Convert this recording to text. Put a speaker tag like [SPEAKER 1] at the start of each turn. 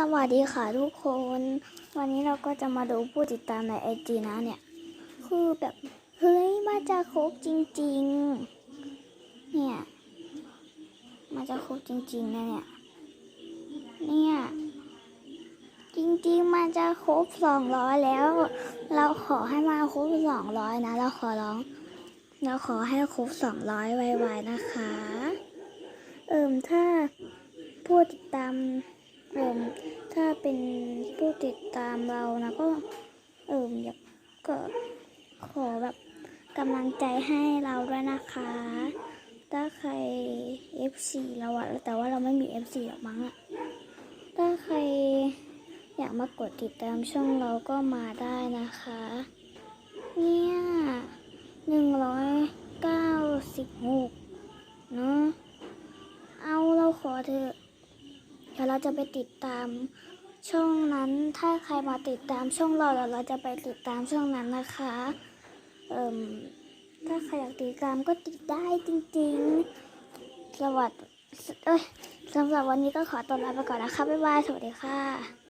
[SPEAKER 1] สวัสดีค่ะทุกคน วันนี้เราก็จะมาดูผู้ติดตามในไอจีนะเนี่ย คือแบบ เฮ้ย มาจะครบจริง ๆ เนี่ย มาจะครบจริงๆนะเนี่ย เนี่ย จริงๆมันจะครบสองร้อยแล้ว เราขอให้มาครบสองร้อยนะ เราขอร้อง เราขอให้ครบสองร้อยไวๆนะคะ เอิ่มถ้าผู้ติดตามเเรานะก็เอิ่มอยากก็ขอแบบกำลังใจให้เราด้วยนะคะ ถ้าใคร FC เราอะแต่ว่าเราไม่มี FC หรอกมั้งอะถ้าใครอยากมากดติดตามช่องเราก็มาได้นะคะ เนี่ยหนึ่งร้อยเก้าสิบหกเนาะเอาเราขอเถอะเดี๋ยวเราจะไปติดตาม ช่องนั้นถ้าใครมาติดตามช่องเราเดี๋ยวเราจะไปติดตามช่องนั้นนะคะเอ่มถ้าใครอยากติดตามก็ติดได้จริงๆสวัสดีเอ้ยสำหรับวันนี้ก็ขอตัวลาไปก่อนนะคะบ๊ายบายสวัสดีค่ะ